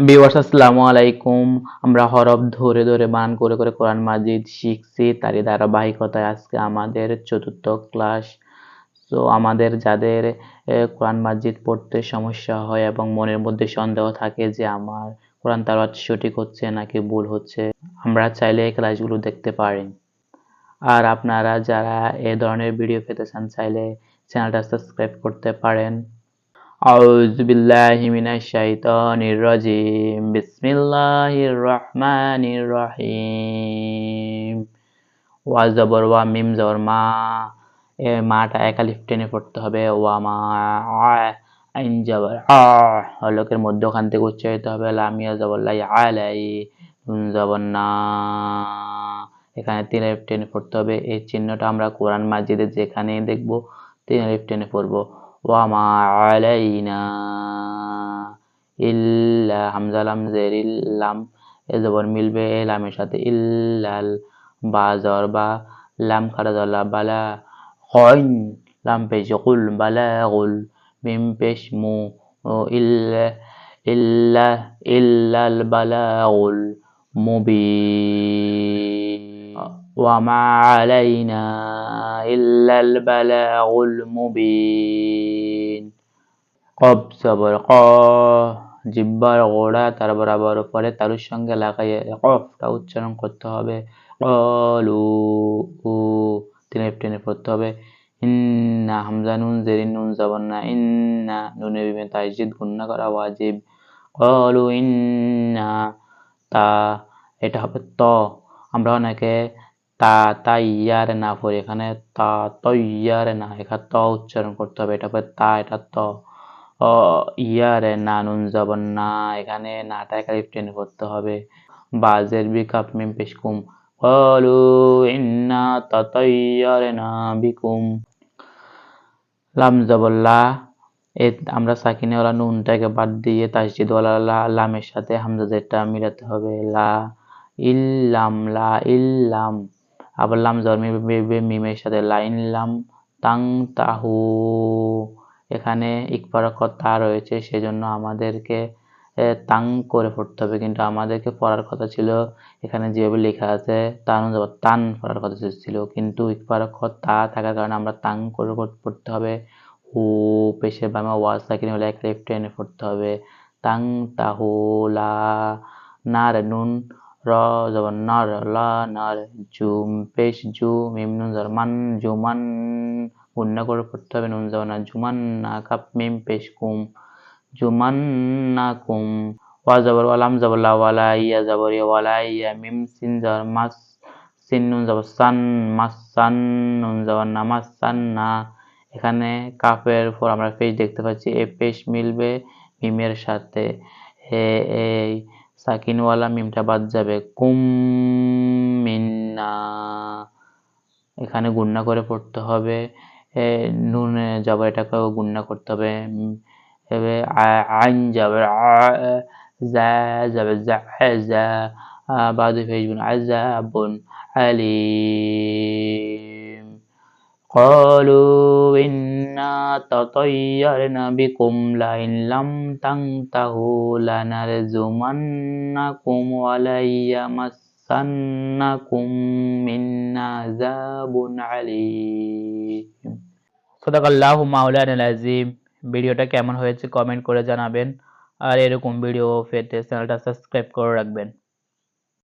বিওয়ার্স আসসালামু আলাইকুম। আমরা হরফ ধরে ধরে বান করে করে কোরআন মাজিদ শিখছি। তারই ধারাবাহিকতায় আজকে আমাদের চতুর্থ ক্লাস তো আমাদের যাদের কোরআন মাজিদ পড়তে সমস্যা হয় এবং মনের মধ্যে সন্দেহ থাকে যে আমার কোরআন তালাওয়াত সঠিক হচ্ছে নাকি ভুল হচ্ছে, আমরা চাইলে এই ক্লাসগুলো দেখতে পারেন আর আপনারা যারা এ ধরনের ভিডিও পেতে চান, চাইলে চ্যানেলটা সাবস্ক্রাইব করতে পারেন। أعوذ بالله من الشيطان الرجيم بسم الله الرحمن الرحيم ওয়া জবর ওয়া মিম জবর মা এ মাটা একালিফ টেনে পড়তে হবে ওয়া মা আ- আইন জবর আ হলকের মধ্যখান থেকে উচ্চারিত হবে লামিয়া জবর লাই আলাই নুন জবর না এখানে তিন আলিফ টেনে পড়তে হবে এই চিহ্নটা আমরা কোরআন মাজিদে যেখানেই দেখব তিন আলিফ টেনে পড়বো ওয়া মা আলাইনা ইল্লা হামজা লাম জের ইল্লাম এ জবর মিলবে এ লামের সাথে ইল্লাল বা জর বা লাম খারা জলা বালা কইন লাম পেশ কুল বালা গুল মিম পেশ মু ও ইল্লা ইল্লা ইল্লাল বালাগুল মুবিন وما علينا إلا البلاغ المبين কব জবর ক জিব্বার গোড়া তার বরাবর পরে তালুর সঙ্গে লাগাইয়ে কফটা উচ্চারণ করতে হবে কলু উ টেনে টেনে পড়তে হবে ইন্না হামজা নুন জেরিন নুন জবর না ইন্না নুনে বিমে তাইজিদ গুন্না করা ওয়াজিব কলু ইন্না তা এটা হবে ত আমরা অনেকে তা তা ইয়ারে না পড়ি, এখানে তা, ত ইয়ারে না, এখানে ত উচ্চারণ করতে হবে, এটা পরে তা, এটা ত। ইয়ারে না, নুন জবর না, এখানে নাটা একালিফ টেনে করতে হবে। বাজের বিকাপ মিম পেশকুম কলু ইন্না তাতাইয়ারনা বিকুম লাম জবল্লা এ, আমরা সাকিনেওয়ালা নুনটাকে বাদ দিয়ে তাসজিদওয়ালা লা, লামের সাথে হামজা জেরটা মিলাতে হবে। লা ইল্লাম লা ইল্লাম। আবার লাম জর মিলবে মিমের সাথে লাইন ইল্লাম তাং তাহু। এখানে ইকফারাকত তা রয়েছে, সেজন্য আমাদেরকে তাং করে পড়তে হবে। কিন্তু আমাদেরকে পড়ার কথা ছিল, এখানে যেভাবে লেখা আছে, তান যাব তান পড়ার কথা ছিল। কিন্তু ইকফারাকত তা থাকার কারণে আমরা তাং করে পড়তে হবে। হু পেশের বামে ওয়াজ সাকিন হলে এক লেফট টেনে পড়তে হবে। তাং তাহু, লা নার নুন। র যাব নর, লা নর, জুম, পেশ জু মিম, নুন জবর মান, জুমান। করে পড়তে হবে নুন জুমান না, কাপ, মিম, পেশ, কুম। জুমান না, কুম। ওয়া, জবর ওয়ালাম জবর, লা ওয়ালা ইয়া, জবর, ইয়া ওয়ালা ইয়া, মিম, সিন জবর মাস, সিন, নুন, জবর, সান, মাস, সান, নুন, জবর, না, মাস, সান, না। এখানে কাফের পর আমরা পেশ দেখতে পাচ্ছি। এ পেশ মিলবে মিমের সাথে। এ, এই সাকিনওয়ালা মিমটা বাদ যাবে। কুম মিন্না। এখানে গুন্না করে পড়তে হবে। নুনে যাবে এটাকেও গুন্না করতে হবে। আইন যাবে। যাবে। বাদ হয়ে যাবে আজাবুন আলী। قالوا إنا تطيرنا بكم لئن لم تنتهوا لنرجمنكم وليمسنكم منا عذاب عليم সদাকাল্লাহু মাওলানা আজিম ভিডিওটা কেমন হয়েছে কমেন্ট করে জানাবেন আর এরকম ভিডিও পেতে চ্যানেলটা সাবস্ক্রাইব করে রাখবেন